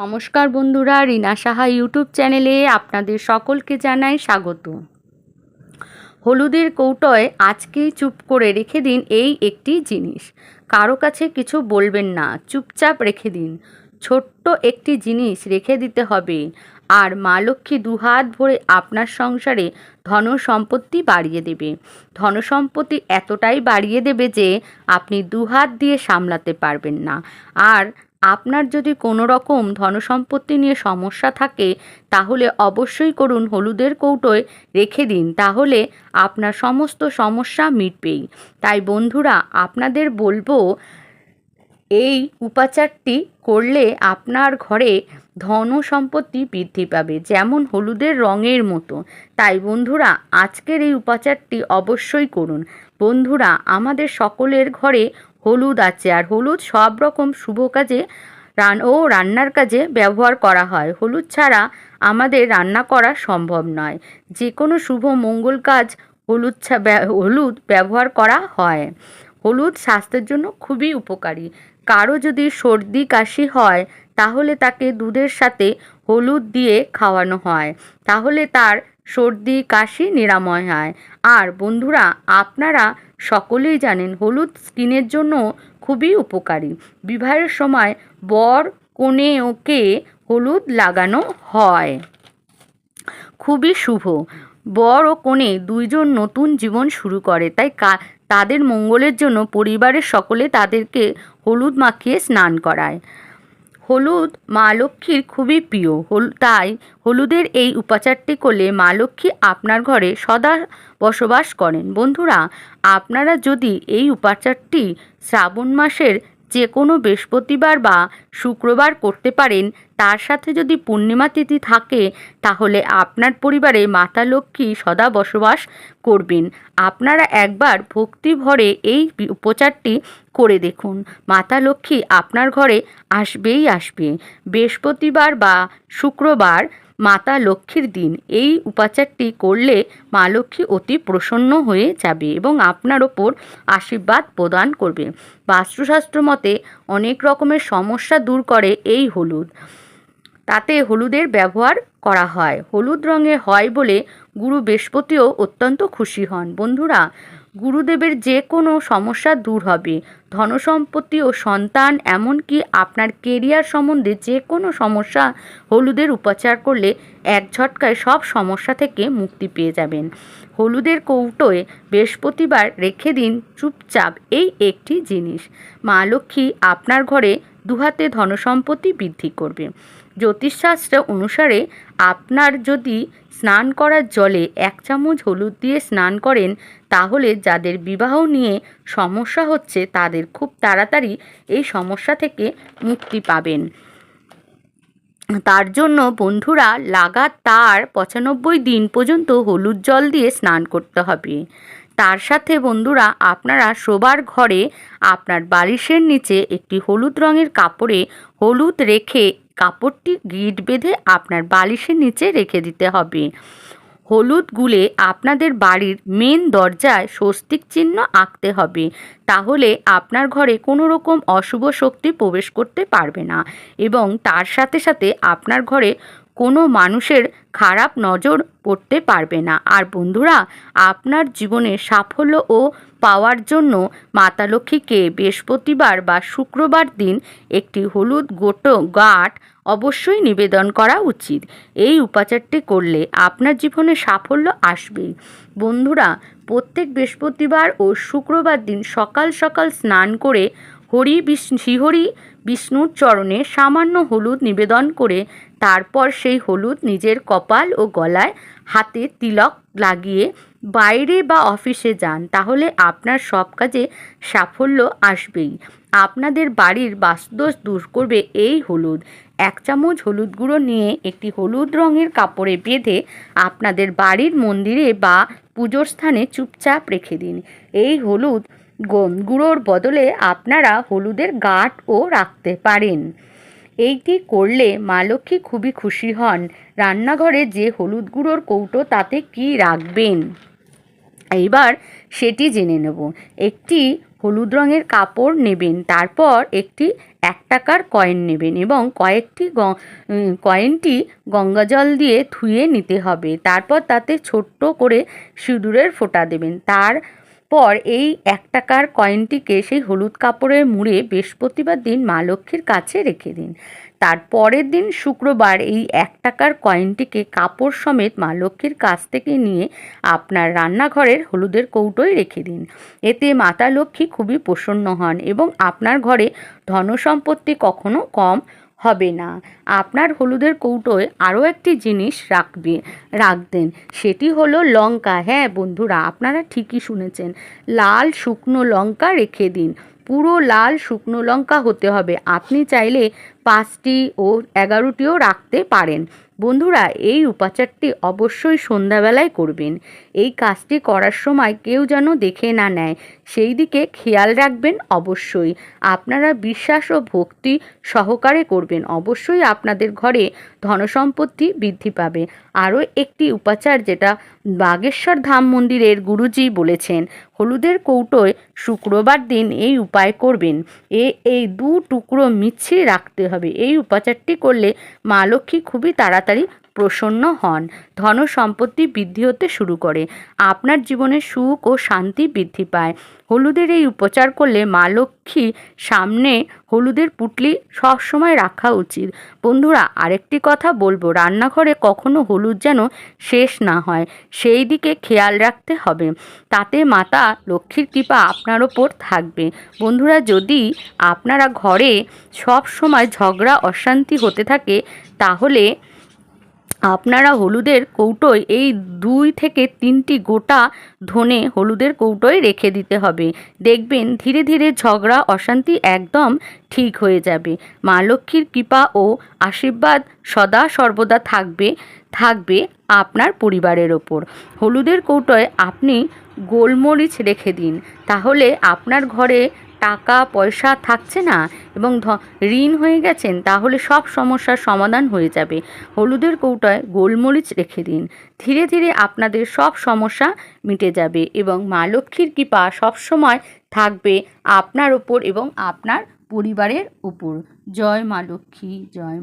নমস্কার বন্ধুরা, রিনা সাহা ইউটিউব চ্যানেলে আপনাদের সকলকে জানাই স্বাগত। হলুদের কৌটোয় আজকেই চুপ করে রেখে দিন এই একটি জিনিস। কারও কাছে কিছু বলবেন না, চুপচাপ রেখে দিন। ছোট্ট একটি জিনিস রেখে দিতে হবে। আর মা লক্ষ্মী দুহাত ভরে আপনার সংসারে ধন সম্পত্তি বাড়িয়ে দেবে। ধন সম্পত্তি এতটাই বাড়িয়ে দেবে যে আপনি দুহাত দিয়ে সামলাতে পারবেন না। আর আপনার যদি কোনো রকম ধনসম্পত্তি নিয়ে সমস্যা থাকে, তাহলে অবশ্যই করুন হলুদের কৌটোয় রেখে দিন, তাহলে আপনার সমস্ত সমস্যা মিটবেই। তাই বন্ধুরা, আপনাদের বলব, এই উপাচারটি করলে আপনার ঘরে ধন সম্পত্তি বৃদ্ধি পাবে, যেমন হলুদের রঙের মতো। তাই বন্ধুরা, আজকের এই উপাচারটি অবশ্যই করুন। বন্ধুরা, আমাদের সকলের ঘরে হলুদ আছে, আর হলুদ সব রকম শুভ কাজে রান ও রান্নার কাজে ব্যবহার করা হয়। হলুদ ছাড়া আমাদের রান্না করা সম্ভব নয়। যে কোনো শুভ মঙ্গল কাজ হলুদ হলুদ ব্যবহার করা হয়। হলুদ স্বাস্থ্যের জন্য খুবই উপকারী। কারও যদি সর্দি, কাশি হয়, তাহলে তাকে দুধের সাথে হলুদ দিয়ে খাওয়ানো হয়। তাহলে তার সর্দি, কাশি নিরাময় হয়। আর বন্ধুরা, আপনারা সকলেই জানেন হলুদ স্কিনের জন্য খুবই উপকারী। বিবাহের সময় বর কনে ওকে হলুদ লাগানো হয়। খুবই শুভ। বর ও কনে দুইজন নতুন জীবন শুরু করে। তাই তাদের মঙ্গলের জন্য পরিবারের সকলে তাদেরকে হলুদ মাখিয়ে স্নান করায়। হলুদ মা লক্ষ্মীর খুবই প্রিয়। হল, তাই হলুদের এই উপাচারটি করলে মা লক্ষ্মী আপনার ঘরে সদা বসবাস করেন। বন্ধুরা, আপনারা যদি এই উপাচারটি শ্রাবণ মাসের যে কোনো বৃহস্পতিবার বা শুক্রবার করতে পারেন, তার সাথে যদি পূর্ণিমা তিথি থাকে, তাহলে আপনার পরিবারে মাতা লক্ষ্মী সদা বসবাস করবেন। আপনারা একবার ভক্তি ভরে এই উপচারটি করে দেখুন। মাতা লক্ষ্মী আপনার ঘরে আসবেই আসবে। বৃহস্পতিবার বা শুক্রবার মাতা লক্ষ্মীর দিন। এই উপাচারটি করলে মা লক্ষ্মী অতি প্রসন্ন হয়ে যাবে এবং আপনার ওপর আশীর্বাদ প্রদান করবে। বাস্তুশাস্ত্র মতে অনেক রকমের সমস্যা দূর করে এই হলুদ। তাতে হলুদের ব্যবহার করা হয়। হলুদ রঙে হয় বলে গুরু বৃহস্পতিও অত্যন্ত খুশি হন। বন্ধুরা, গুরুদেবের যে কোনো সমস্যা দূর হবে। ধনসম্পত্তি ও সন্তান এমনকি আপনার কেরিয়ার সম্বন্ধে যে কোনো সমস্যা হলুদের উপাচার করলে এক ঝটকায় সব সমস্যা থেকে মুক্তি পেয়ে যাবেন। হলুদের কৌটোয় বৃহস্পতিবার রেখে দিন চুপচাপ এই একটি জিনিস। মা লক্ষ্মী আপনার ঘরে দুহাতে ধনসম্পত্তি বৃদ্ধি করবে। জ্যোতিষশাস্ত্র অনুসারে আপনার যদি স্নান করার জলে এক চামচ হলুদ দিয়ে স্নান করেন, তাহলে যাদের বিবাহ নিয়ে সমস্যা হচ্ছে, তাদের খুব তাড়াতাড়ি এই সমস্যা থেকে মুক্তি পাবেন। তার জন্য বন্ধুরা লাগাতার পঁচানব্বই দিন পর্যন্ত হলুদ জল দিয়ে স্নান করতে হবে। তার সাথে বন্ধুরা আপনারা শোবার ঘরে আপনার বালিশের নিচে একটি হলুদ রঙের কাপড়ে হলুদ রেখে কাপড়টি গিট বেঁধে আপনার বালিশের নিচে রেখে দিতে হবে। হলুদ গুলে আপনাদের বাড়ির মেন দরজায় স্বস্তিক চিহ্ন আঁকতে হবে। তাহলে আপনার ঘরে কোনো রকম অশুভ শক্তি প্রবেশ করতে পারবে না এবং তার সাথে সাথে আপনার ঘরে কোনো মানুষের খারাপ নজর পড়তে পারবে না। আর বন্ধুরা, আপনার জীবনে সাফল্য ও পাওয়ার জন্য মাতা লক্ষ্মীকে বৃহস্পতিবার বা শুক্রবার দিন একটি হলুদ গোটো গাঁট অবশ্যই নিবেদন করা উচিত। এই উপাচারটি করলে আপনার জীবনে সাফল্য আসবেই বন্ধুরা, প্রত্যেক বৃহস্পতিবার ও শুক্রবার দিন সকাল সকাল স্নান করে হরি বিষ, শ্রীহরি বিষ্ণুর চরণে সামান্য হলুদ নিবেদন করে তারপর সেই হলুদ নিজের কপাল ও গলায় হাতে তিলক লাগিয়ে বাইরে বা অফিসে যান। তাহলে আপনার সব কাজে সাফল্য আসবেই। আপনাদের বাড়ির বাস্তুদোষ দূর করবে এই হলুদ। এক চামচ হলুদ গুঁড়ো নিয়ে একটি হলুদ রঙের কাপড়ে বেঁধে আপনাদের বাড়ির মন্দিরে বা পুজোর স্থানে চুপচাপ রেখে দিন। এই হলুদ গুঁড়োর বদলে আপনারা হলুদের গাঁটও রাখতে পারেন। এইটি করলে মা লক্ষ্মী খুবই খুশি হন। রান্নাঘরে যে হলুদ গুঁড়োর কৌটো, তাতে কি রাখবেন? এইবার সেটি জেনে নেব। একটি হলুদ রঙের কাপড় নেবেন, তারপর একটি এক টাকার কয়েন নেবেন এবং কয়েকটি কয়েনটি গঙ্গাজল দিয়ে ধুয়ে নিতে হবে। তারপর তাতে ছোট্ট করে সিঁদুরের ফোঁটা দেবেন। তারপর এই এক টাকার কয়েনটিকে সেই হলুদ কাপড়ের মুড়ে বৃহস্পতিবার দিন মা লক্ষ্মীর কাছে রেখে দিন। তার পরের দিন শুক্রবার এই এক টাকার কয়েনটিকে কাপড় সমেত মা লক্ষ্মীর কাছ থেকে নিয়ে আপনার রান্নাঘরের হলুদের কৌটোয় রেখে দিন। এতে মাতা লক্ষ্মী খুবই প্রসন্ন হন এবং আপনার ঘরে ধনসম্পত্তি কখনো কম হবে না। আপনার হলুদের কৌটোয় আরও একটি জিনিস রাখবে, রাখবেন। সেটি হলো লঙ্কা। হ্যাঁ বন্ধুরা, আপনারা ঠিকই শুনেছেন। লাল শুকনো লঙ্কা রেখে দিন। পুরো লাল শুকনো লঙ্কা হতে হবে। আপনি চাইলে পাঁচটি ও এগারোটিও রাখতে পারেন। বন্ধুরা, এই উপাচারটি অবশ্যই সন্ধ্যাবেলায় করবেন। এই কাজটি করার সময় কেউ যেন দেখে না নেয়, সেই দিকে খেয়াল রাখবেন অবশ্যই। আপনারা বিশ্বাস ও ভক্তি সহকারে করবেন। অবশ্যই আপনাদের ঘরে ধনসম্পত্তি বৃদ্ধি পাবে। আরও একটি উপাচার যেটা বাগেশ্বর ধাম মন্দিরের গুরুজি বলেছেন হলুদের কৌটোয় শুক্রবার দিন এই উপায় করবেন। এ, এই দু টুকরো মিছরি রাখতে হবে। এই উপাচারটি করলে মা লক্ষ্মী খুবই তাড়াতাড়ি প্রসন্ন হন। ধন সম্পত্তি বৃদ্ধি হতে শুরু করে। আপনার জীবনে সুখ ও শান্তি বৃদ্ধি পায়। হলুদের এই উপচার করলে মা লক্ষ্মী সামনে হলুদের পুটলি সবসময় রাখা উচিত। বন্ধুরা, আরেকটি কথা বলব, রান্নাঘরে কখনো হলুদ যেন শেষ না হয়, সেই দিকে খেয়াল রাখতে হবে। তাতে মাতা লক্ষ্মীর কৃপা আপনার ওপর থাকবে। বন্ধুরা, যদি আপনারা ঘরে সব সময় ঝগড়া, অশান্তি হতে থাকে, তাহলে আপনারা হলুদের কৌটোয় এই দুই থেকে তিনটি গোটা ধনে হলুদের কৌটোয় রেখে দিতে হবে। দেখবেন ধীরে ধীরে ঝগড়া, অশান্তি একদম ঠিক হয়ে যাবে। মা লক্ষ্মীর কৃপা ও আশীর্বাদ সদা সর্বদা থাকবে থাকবে আপনার পরিবারের ওপর। হলুদের কৌটোয় আপনি গোলমরিচ রেখে দিন। তাহলে আপনার ঘরে টাকা, পয়সা থাকছে না এবং ঋণ হয়ে গেছেন, তাহলে সব সমস্যার সমাধান হয়ে যাবে। হলুদের কৌটায় গোলমরিচ রেখে দিন। ধীরে ধীরে আপনাদের সব সমস্যা মিটে যাবে এবং মা লক্ষ্মীর কৃপা সবসময় থাকবে আপনার ওপর এবং আপনার পরিবারের উপর জয় মা লক্ষ্মী, জয়